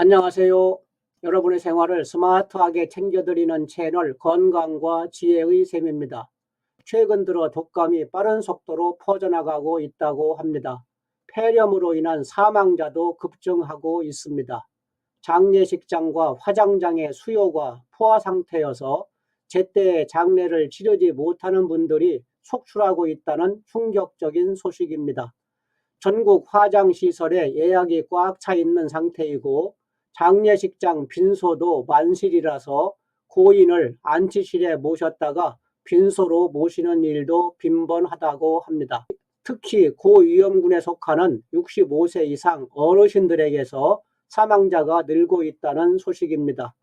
안녕하세요. 여러분의 생활을 스마트하게 챙겨드리는 채널 건강과 지혜의 셈입니다. 최근 들어 독감이 빠른 속도로 퍼져나가고 있다고 합니다. 폐렴으로 인한 사망자도 급증하고 있습니다. 장례식장과 화장장의 수요가 포화 상태여서 제때 장례를 치르지 못하는 분들이 속출하고 있다는 충격적인 소식입니다. 전국 화장시설에 예약이 꽉 차 있는 상태이고 장례식장 빈소도 만실이라서 고인을 안치실에 모셨다가 빈소로 모시는 일도 빈번하다고 합니다. 특히 고위험군에 속하는 65세 이상 어르신들에게서 사망자가 늘고 있다는 소식입니다.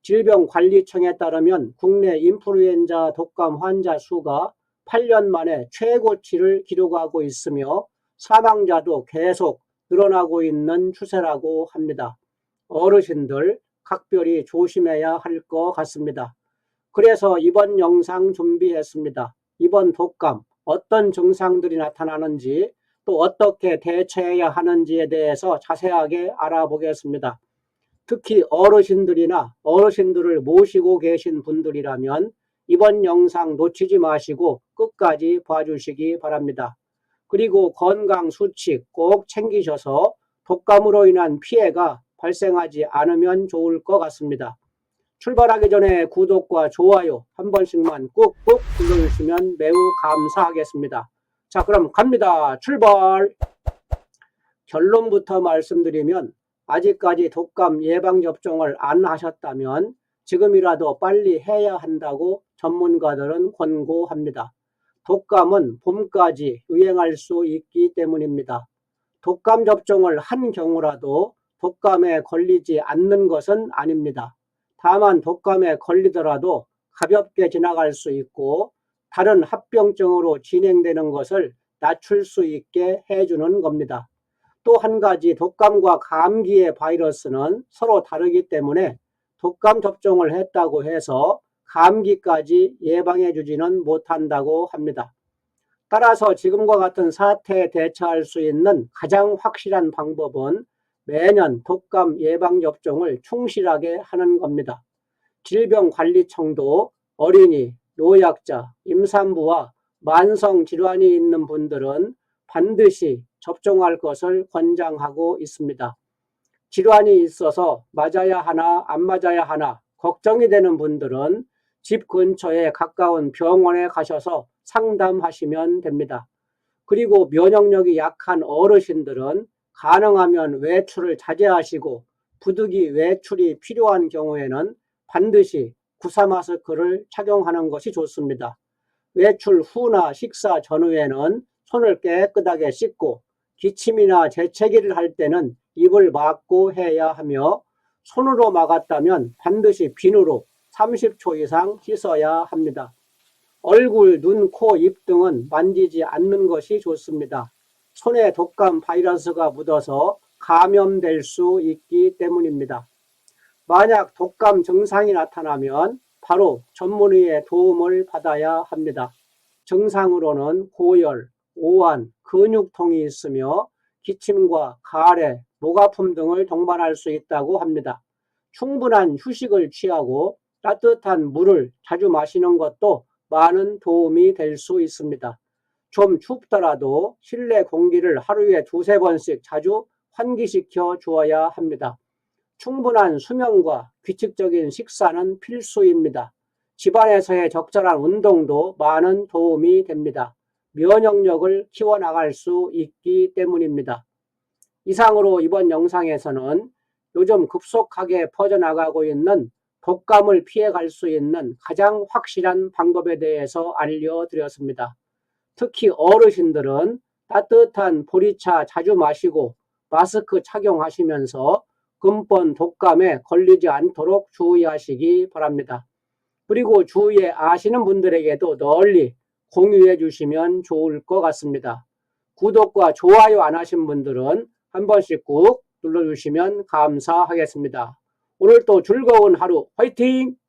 질병관리청에 따르면 국내 인플루엔자 독감 환자 수가 8년 만에 최고치를 기록하고 있으며 사망자도 계속 늘어나고 있는 추세라고 합니다. 어르신들 각별히 조심해야 할 것 같습니다. 그래서 이번 영상 준비했습니다. 이번 독감 어떤 증상들이 나타나는지 또 어떻게 대처해야 하는지에 대해서 자세하게 알아보겠습니다. 특히 어르신들이나 어르신들을 모시고 계신 분들이라면 이번 영상 놓치지 마시고 끝까지 봐주시기 바랍니다. 그리고 건강 수칙 꼭 챙기셔서 독감으로 인한 피해가 발생하지 않으면 좋을 것 같습니다. 출발하기 전에 구독과 좋아요 한 번씩만 꾹꾹 눌러주시면 매우 감사하겠습니다. 자, 그럼 갑니다. 출발! 결론부터 말씀드리면 아직까지 독감 예방접종을 안 하셨다면 지금이라도 빨리 해야 한다고 전문가들은 권고합니다. 독감은 봄까지 유행할 수 있기 때문입니다. 독감 접종을 한 경우라도 독감에 걸리지 않는 것은 아닙니다. 다만 독감에 걸리더라도 가볍게 지나갈 수 있고 다른 합병증으로 진행되는 것을 낮출 수 있게 해주는 겁니다. 또 한 가지 독감과 감기의 바이러스는 서로 다르기 때문에 독감 접종을 했다고 해서 감기까지 예방해 주지는 못한다고 합니다. 따라서 지금과 같은 사태에 대처할 수 있는 가장 확실한 방법은 매년 독감 예방접종을 충실하게 하는 겁니다. 질병관리청도 어린이, 노약자, 임산부와 만성질환이 있는 분들은 반드시 접종할 것을 권장하고 있습니다. 질환이 있어서 맞아야 하나 안 맞아야 하나 걱정이 되는 분들은 집 근처에 가까운 병원에 가셔서 상담하시면 됩니다. 그리고 면역력이 약한 어르신들은 가능하면 외출을 자제하시고 부득이 외출이 필요한 경우에는 반드시 구사 마스크를 착용하는 것이 좋습니다. 외출 후나 식사 전후에는 손을 깨끗하게 씻고 기침이나 재채기를 할 때는 입을 막고 해야 하며 손으로 막았다면 반드시 비누로 30초 이상 씻어야 합니다. 얼굴, 눈, 코, 입 등은 만지지 않는 것이 좋습니다. 손에 독감 바이러스가 묻어서 감염될 수 있기 때문입니다. 만약 독감 증상이 나타나면 바로 전문의의 도움을 받아야 합니다. 증상으로는 고열, 오한, 근육통이 있으며 기침과 가래, 목 아픔 등을 동반할 수 있다고 합니다. 충분한 휴식을 취하고 따뜻한 물을 자주 마시는 것도 많은 도움이 될 수 있습니다. 좀 춥더라도 실내 공기를 하루에 두세 번씩 자주 환기시켜 주어야 합니다. 충분한 수면과 규칙적인 식사는 필수입니다. 집안에서의 적절한 운동도 많은 도움이 됩니다. 면역력을 키워나갈 수 있기 때문입니다. 이상으로 이번 영상에서는 요즘 급속하게 퍼져나가고 있는 독감을 피해갈 수 있는 가장 확실한 방법에 대해서 알려드렸습니다. 특히 어르신들은 따뜻한 보리차 자주 마시고 마스크 착용하시면서 근본 독감에 걸리지 않도록 주의하시기 바랍니다. 그리고 주위에 아시는 분들에게도 널리 공유해 주시면 좋을 것 같습니다. 구독과 좋아요 안 하신 분들은 한 번씩 꾹 눌러주시면 감사하겠습니다. 오늘도 즐거운 하루 화이팅!